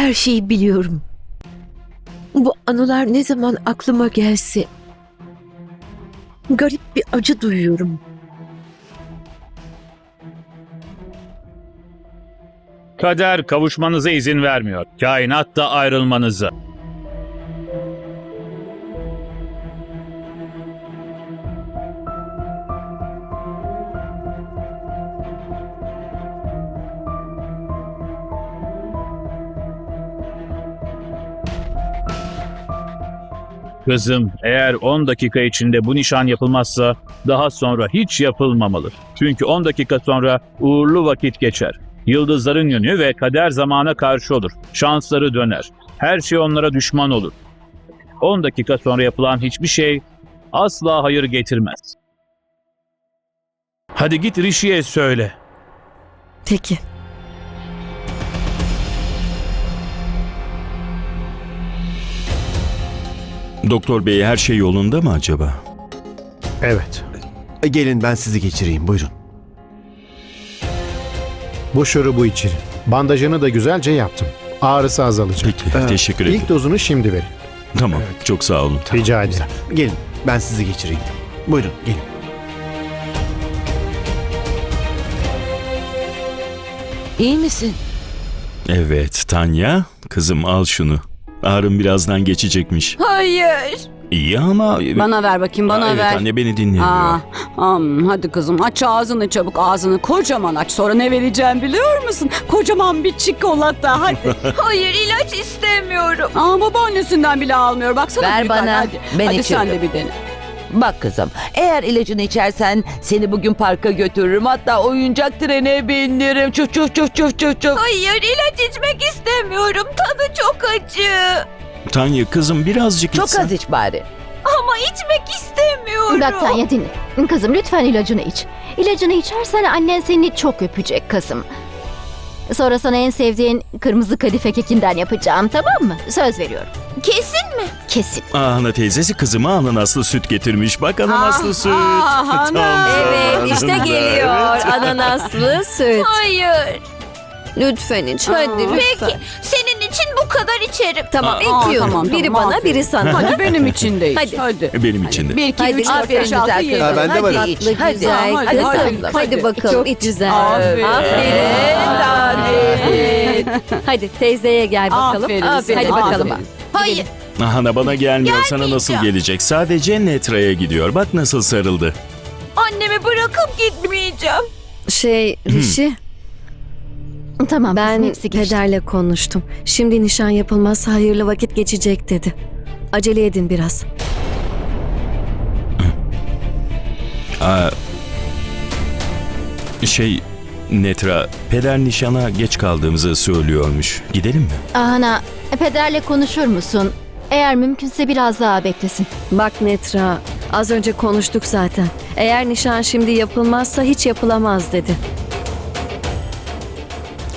Her şeyi biliyorum. Bu anılar ne zaman aklıma gelse garip bir acı duyuyorum. Kader kavuşmanıza izin vermiyor. Kainat da ayrılmanıza. Kızım, eğer 10 dakika içinde bu nişan yapılmazsa daha sonra hiç yapılmamalı. Çünkü 10 dakika sonra uğurlu vakit geçer. Yıldızların yönü ve kader zamana karşı olur. Şansları döner. Her şey onlara düşman olur. 10 dakika sonra yapılan hiçbir şey asla hayır getirmez. Hadi git Rishi'ye söyle. Peki. Doktor bey her şey yolunda mı acaba? Evet. E, Gelin ben sizi geçireyim buyurun. Bu şurubu için. Bandajını da güzelce yaptım. Ağrısı azalacak. Peki Ee, teşekkür ederim. İlk dozunu şimdi verin. Tamam çok sağ olun. Rica ederim. Gelin ben sizi geçireyim. Buyurun gelin. İyi misin? Evet Tanya kızım al şunu. Ağrım birazdan geçecekmiş. Hayır. İyi ama... Bana ver bakayım bana evet, ver. anne beni dinlemiyor. Aa, am, hadi kızım aç ağzını çabuk ağzını kocaman aç sonra ne vereceğim biliyor musun? Kocaman bir çikolata hadi. Hayır ilaç istemiyorum. Aa babaannesinden bile almıyor baksana. Ver bir tane, bana, hadi. ben hadi sen de bir dene. Bak kızım, eğer ilacını içersen seni bugün parka götürürüm. Hatta oyuncak trene bindiririm. Çuf çuf çuf çuf çuf çuf. Hayır ilaç içmek istemiyorum. Tadı çok acı. Tanya kızım birazcık Çok içsen. az iç bari. Ama içmek istemiyorum. Bak Tanya dinle. Kızım lütfen ilacını iç. İlacını içersen annen seni çok öpecek kızım. Sonra sana en sevdiğin kırmızı kadife kekinden yapacağım tamam mı? Söz veriyorum. Kesin mi? Kesin. Aa, ana teyzesi kızıma ananaslı süt getirmiş. Bak ananaslı Ah, süt. ah, ana. Tam Evet işte zamanında. geliyor ananaslı süt. Hayır. Lütfen iç hadi lütfen. Peki senin için bu kadar içerim. Tamam Aa, ekliyorum. tamam, biri tamam, bana aferin. biri sana. Hadi benim için de iç. Hadi. Hadi. Benim için de. 1, 2, Hadi 3, 4, aferin 5, 6, güzel 7. kızım. Ha, ben de varım. Hadi iç. Hadi. güzel. Hadi, Hadi, hadi, hadi. hadi. Hadi bakalım Çok iç. güzel. Aferin. Aferin. Hadi teyzeye gel bakalım. Aferin Hadi bakalım. aferin. Hayır. Ana bana gelmiyor. Sana nasıl Gelmeyeceğim. gelecek? Sadece Netra'ya gidiyor. Bak nasıl sarıldı. Annemi bırakıp gitmeyeceğim. Şey Rişi Tamam ben kızım hepsi geçti. pederle konuştum. Şimdi nişan yapılmazsa hayırlı vakit geçecek dedi. Acele edin biraz. Aa, şey Netra, peder nişana geç kaldığımızı söylüyormuş. Gidelim mi? Ahana pederle konuşur musun? Eğer mümkünse biraz daha beklesin. Bak Netra az önce konuştuk zaten. Eğer nişan şimdi yapılmazsa hiç yapılamaz dedi.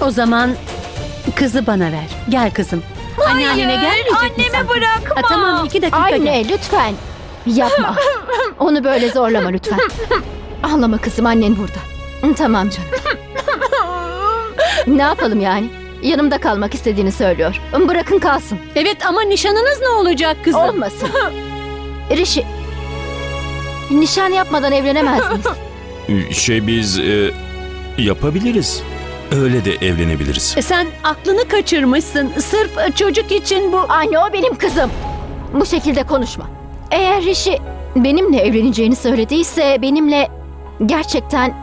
O zaman kızı bana ver. Gel kızım. Anneannene gelmeyecek misin? Annemi bırakma. Ha, tamam iki dakika gel. Anne lütfen. Yapma. Onu böyle zorlama lütfen. Ağlama kızım annen burada. Tamam canım. Ne yapalım yani? Yanımda kalmak istediğini söylüyor. Bırakın kalsın. Evet ama nişanınız ne olacak kızım? Olmasın. Rişi. Nişan yapmadan evlenemez miyiz? Şey biz e, yapabiliriz. Öyle de evlenebiliriz. E, Sen aklını kaçırmışsın. Sırf e, çocuk için bu... Anne o benim kızım. Bu şekilde konuşma. Eğer Rişi benimle evleneceğini söylediyse benimle gerçekten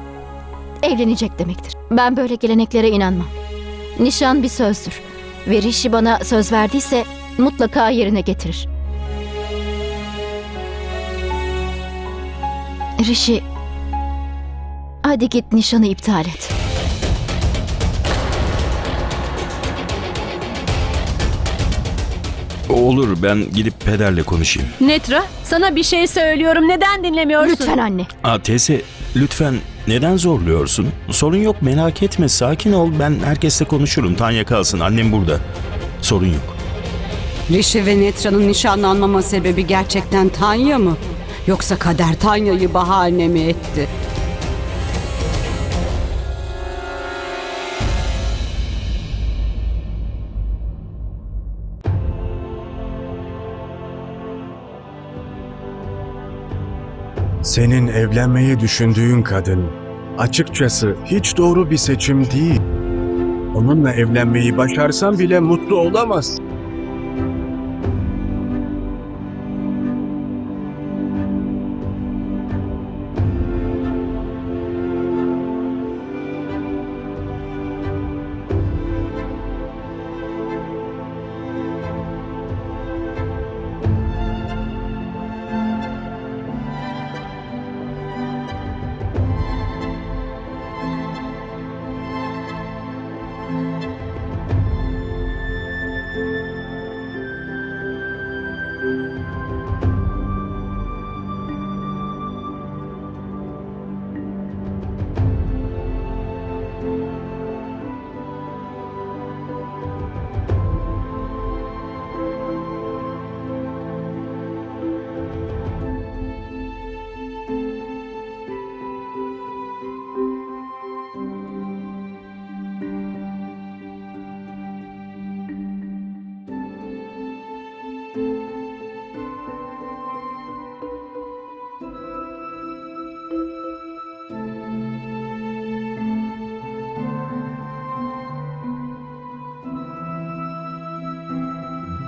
evlenecek demektir. Ben böyle geleneklere inanmam. Nişan bir sözdür. Ve Rişi bana söz verdiyse mutlaka yerine getirir. Rişi, hadi git nişanı iptal et. Olur ben gidip pederle konuşayım. Netra sana bir şey söylüyorum. Neden dinlemiyorsun? Lütfen anne. Aa teyze lütfen neden zorluyorsun? Sorun yok merak etme sakin ol. Ben herkesle konuşurum. Tanya kalsın annem burada. Sorun yok. Rişi ve Netra'nın nişanlanmama sebebi gerçekten Tanya mı? Yoksa kader Tanya'yı bahane mi etti? Senin evlenmeyi düşündüğün kadın açıkçası hiç doğru bir seçim değil. Onunla evlenmeyi başarsan bile mutlu olamazsın.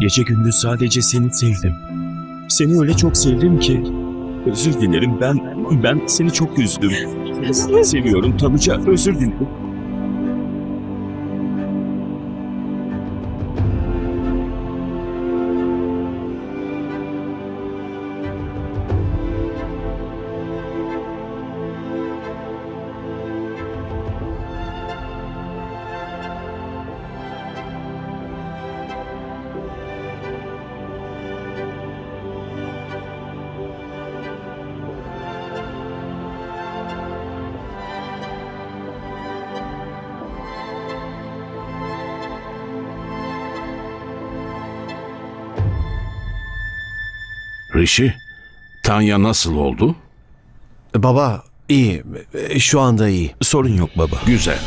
Gece gündüz sadece seni sevdim. Seni öyle çok sevdim ki. Özür dilerim ben ben seni çok üzdüm. Seni seviyorum Tanuca özür dilerim. Rişi, Tanya nasıl oldu? Baba iyi. E, Şu anda iyi. Sorun yok baba. Güzel,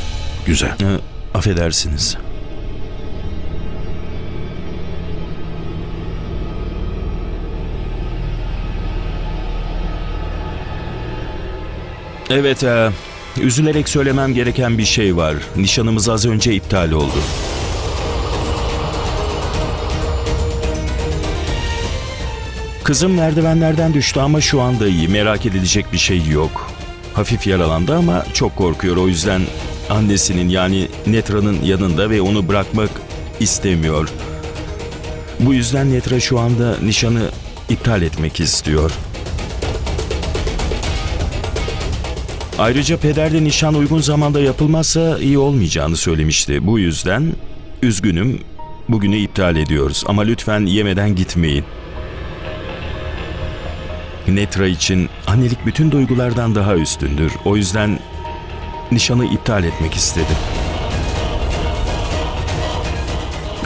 güzel. Ee, affedersiniz. Evet, e, üzülerek söylemem gereken bir şey var. Nişanımız az önce iptal oldu. Kızım merdivenlerden düştü ama şu anda iyi. Merak edilecek bir şey yok. Hafif yaralandı ama çok korkuyor. O yüzden annesinin yani Netra'nın yanında ve onu bırakmak istemiyor. Bu yüzden Netra şu anda nişanı iptal etmek istiyor. Ayrıca peder de nişan uygun zamanda yapılmazsa iyi olmayacağını söylemişti. Bu yüzden üzgünüm bugünü iptal ediyoruz ama lütfen yemeden gitmeyin. Netra için annelik bütün duygulardan daha üstündür. O yüzden nişanı iptal etmek istedim.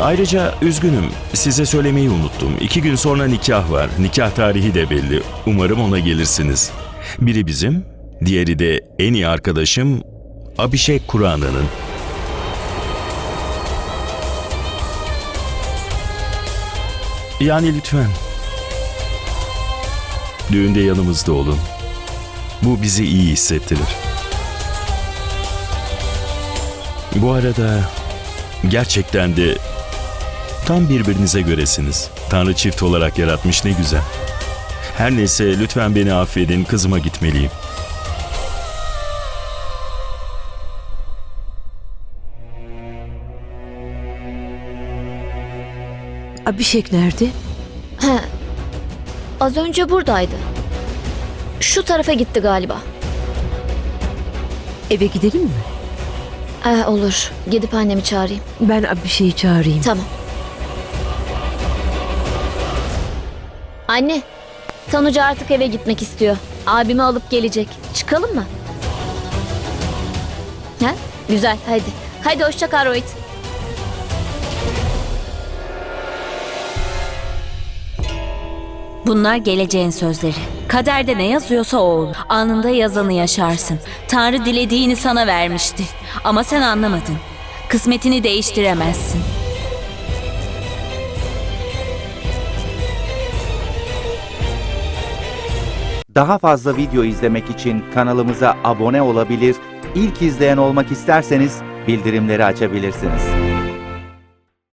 Ayrıca üzgünüm. Size söylemeyi unuttum. İki gün sonra nikah var. Nikah tarihi de belli. Umarım ona gelirsiniz. Biri bizim, diğeri de en iyi arkadaşım Abhishek Kur'an'ın. Yani lütfen. Düğünde yanımızda olun. Bu bizi iyi hissettirir. Bu arada gerçekten de tam birbirinize göresiniz. Tanrı çift olarak yaratmış ne güzel. Her neyse lütfen beni affedin kızıma gitmeliyim. Abişek nerede? Az önce buradaydı. Şu tarafa gitti galiba. Eve gidelim mi? Eh, olur. Gidip annemi çağırayım. Ben Abişek'i çağırayım. Tamam. Anne, Tanuca artık eve gitmek istiyor. Abimi alıp gelecek. Çıkalım mı? Ha? Güzel, hadi. Hadi hoşça kal Rohit. Bunlar geleceğin sözleri. Kaderde ne yazıyorsa o olur. Anında yazanı yaşarsın. Tanrı dilediğini sana vermişti. Ama sen anlamadın. Kısmetini değiştiremezsin. Daha fazla video izlemek için kanalımıza abone olabilir, ilk izleyen olmak isterseniz bildirimleri açabilirsiniz.